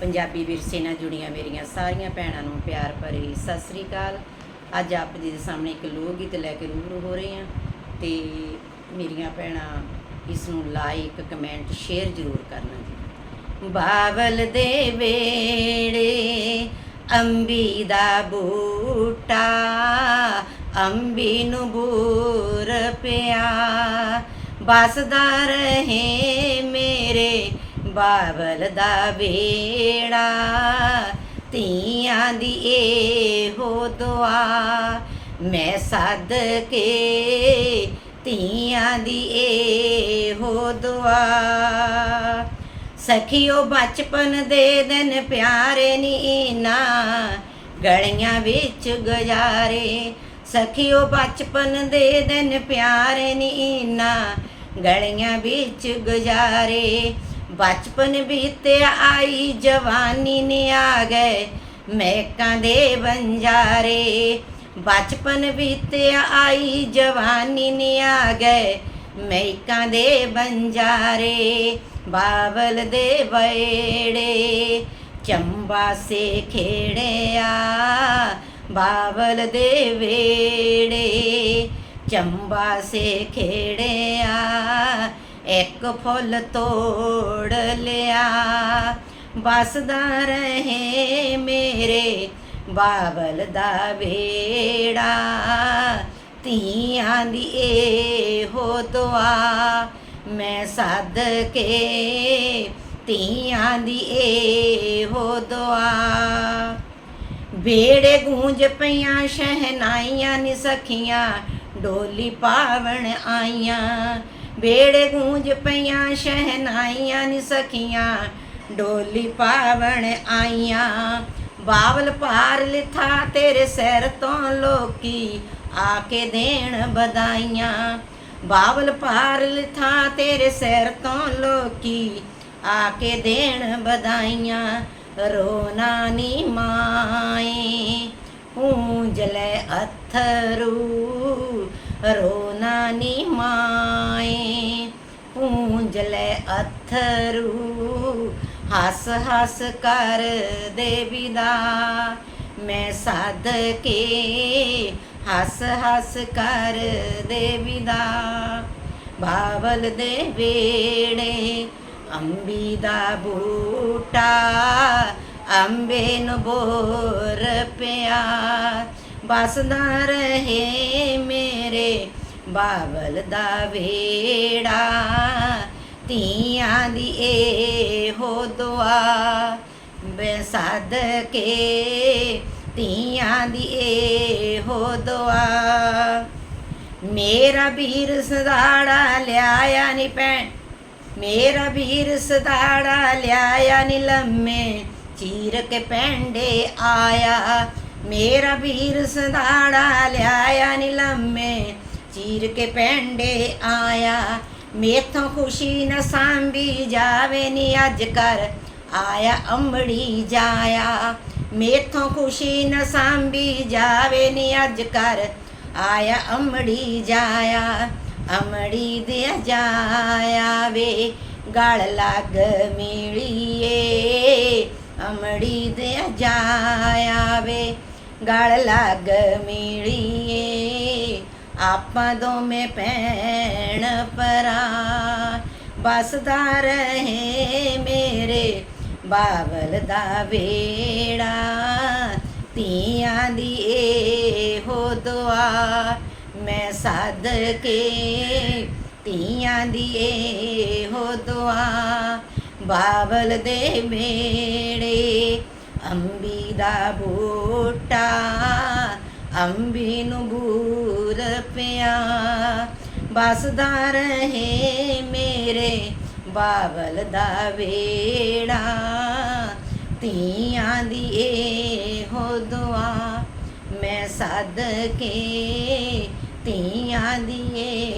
ਪੰਜਾਬੀ ਵਿਰਸੇ ਨਾਲ ਜੁੜੀਆਂ ਮੇਰੀਆਂ ਸਾਰੀਆਂ ਭੈਣਾਂ ਨੂੰ ਪਿਆਰ ਭਰੀ ਸਤਿ ਸ੍ਰੀ ਅਕਾਲ। ਅੱਜ ਆਪ ਜੀ ਦੇ ਸਾਹਮਣੇ ਇੱਕ ਲੋਕ ਗੀਤ ਲੈ ਕੇ ਰੂਬਰੂ ਹੋ ਰਹੇ ਹਾਂ ਤੇ ਮੇਰੀਆਂ ਭੈਣਾਂ ਇਸ ਨੂੰ ਲਾਈਕ ਕਮੈਂਟ ਸ਼ੇਅਰ ਜ਼ਰੂਰ ਕਰਨਾ ਜੀ। ਬਾਵਲ ਦੇ ਵੇੜੇ, ਅੰਬੀ ਦਾ ਬੂਟਾ, ਅੰਬੀ ਨੂੰ ਬੂਰ ਪਿਆ ਬਸਦਾ ਰਹੇ ਮੇਰੇ ਬਾਬਲ ਦਾ ਵੇੜਾ ਧੀਆਂ ਦੀ ਇਹੋ ਦੁਆ ਮੈਂ ਸੱਦ ਕੇ ਧੀਆਂ ਦੀ ਇਹੋ ਦੁਆ ਸਖੀਓ ਬਚਪਨ ਦੇ ਦਿਨ ਪਿਆਰੇ ਨੀ ਨਾ ਗਲੀਆਂ ਵਿੱਚ ਗੁਜ਼ਾਰੇ। ਸਖੀਓ ਬਚਪਨ ਦੇ ਦਿਨ ਪਿਆਰੇ ਨੀ ਨਾ ਗਲੀਆਂ ਵਿੱਚ ਗੁਜ਼ਾਰੇ। ਬਚਪਨ ਬੀਤਿਆ ਆਈ, ਜਵਾਨੀ ਨੇ ਆ ਗਏ, ਮਹਿਕਾਂ ਦੇ ਬੰਜਾਰੇ। ਬਚਪਨ ਬੀਤਿਆ ਆਈ, ਜਵਾਨੀ ਨੇ ਆ ਗਏ, ਮਹਿਕਾਂ ਦੇ ਬੰਜਾਰੇ ਬਾਬਲ ਦੇ ਬੇੜੇ ਚੰਬਾ ਸੇ ਖੇੜਿਆ ਬਾਬਲ ਦੇ ਵੇੜੇ। ਚੰਬਾ ਸੇ ਖੇੜਿਆ ਇੱਕ ਫੁੱਲ ਤੋੜ ਲਿਆ। ਬਸਦਾ ਰਹੇ ਮੇਰੇ ਬਾਬਲ ਦਾ ਵੇੜਾ ਧੀਆਂ ਦੀ ਇਹੋ ਦੁਆ ਮੈਂ ਸੱਦ ਕੇ ਧੀਆਂ ਦੀ ਇਹੋ ਦੁਆ। ਬੇੜੇ ਗੂੰਜ ਪਈਆਂ, ਸ਼ਹਿਨਾਈਆਂ ਨੀ ਸਖੀਆਂ, ਡੋਲੀ ਪਾਵਣ ਆਈਆਂ। ਬੇੜੇ ਗੂੰਜ ਪਈਆਂ, ਸ਼ਹਿਨਾਈਆਂ ਨੀ ਸਖੀਆਂ, ਡੋਲੀ ਪਾਵਣ ਆਈਆਂ। ਬਾਵਲ ਪਾਰ ਲਿਥਾ ਤੇਰੇ ਸਿਰ ਤੋਂ ਲੋਕੀ ਆ ਕੇ ਦੇਣ ਬਦਾਈਆਂ ਬਾਵਲ ਪਾਰ ਲਿਥਾ ਤੇਰੇ ਸਿਰ ਤੋਂ ਲੋਕੀ ਆ ਕੇ ਦੇਣ ਬਧਾਈਆਂ ਰੋਣਾ ਨੀ ਮਾਏ ਉਂਜਲੇ ਅਥਰੂ। ਰੋ ਨੀ ਮਾਏ ਉਂਜਲੇ ਅਥਰੂ, ਹੱਸ ਹੱਸ ਕਰ ਦੇਵੀ ਦਾ ਮੈਂ ਸੱਦ ਕੇ ਹੱਸ ਹੱਸ ਕਰ ਦੇਵੀ ਦਾ ਬਾਵਲ ਦੇ ਵੇੜੇ ਅੰਬੀ ਦਾ ਬੂਟਾ, ਅੰਬੇ ਨੂੰ ਬੋਰ ਪਿਆ। ਬਸਦਾ ਰਹੇ ਮੇਰੇ ਬਾਵਲ ਦਾ ਵੇੜਾ ਧੀਆਂ ਦੀ ਇਹੋ ਦੁਆ। ਮੈਂ ਸੱਦ ਕੇ ਧੀਆਂ ਦੀ ਇਹੋ ਦੁਆ। ਮੇਰਾ ਵੀਰ ਸਦਾੜਾ ਲਿਆਇਆ ਨਹੀਂ ਭੈਣ, ਮੇਰਾ ਵੀਰ ਸਦਾੜਾ ਲਿਆਇਆ ਨਹੀਂ ਲੰਮੇ। ਚੀਰ ਕੇ ਪੈਂਡੇ ਆਇਆ, ਮੇਰਾ ਵੀਰ ਸਦਾੜਾ ਲਿਆਇਆ ਨਹੀਂ ਲੰਮੇ। ਚੀਰ ਕੇ ਪੈਂਡੇ ਆਇਆ। ਮੇਥੋਂ ਖੁਸ਼ੀ ਨਾ ਸਾਂਭੀ ਜਾਵੇ ਨੀ ਅੱਜ ਕਰ ਆਇਆ ਅੰਬੜੀ ਜਾਇਆ। ਮੇਥੋਂ ਖੁਸ਼ੀ ਨਾ ਸਾਂਭੀ ਜਾਵੇ ਨੀ ਅੱਜ ਕਰ ਆਇਆ ਅੰਬੜੀ ਜਾਇਆ। ਅਮੜੀ ਦੇ ਜਾਇਆ ਵੇ ਗਲ ਲੱਗ ਮਿਲੀਏ। ਅਮੜੀ ਦੇ ਜਾਇਆ ਵੇ ਗਲ ਲੱਗ ਮਿਲੀਏ। ਆਪਾਂ ਦੋਵੇਂ ਭੈਣ ਪਰਾ ਬਸਦਾ ਰਹੇ ਮੇਰੇ ਬਾਵਲ ਦਾ ਵੇੜਾ। ਧੀਆਂ ਦੀ ਇਹੋ ਦੁਆ ਮੈਂ ਸਾਧ ਕੇ ਧੀਆਂ ਦੀ ਇਹੋ ਦੁਆ। ਬਾਵਲ ਦੇ ਮੇੜੇ ਅੰਬੀ ਦਾ ਬੂਟਾ, ਅੰਬੀ ਨੂੰ ਬੂਰ ਪਿਆ ਬਸਦਾ ਰਹੇ ਮੇਰੇ ਬਾਵਲ ਦਾ ਵੇੜਾ। ਧੀਆਂ ਦੀ ਇਹੋ ਦੁਆ ਮੈਂ ਸੱਦ ਕੇ ਧੀਆਂ ਦੀ ਇਹੋ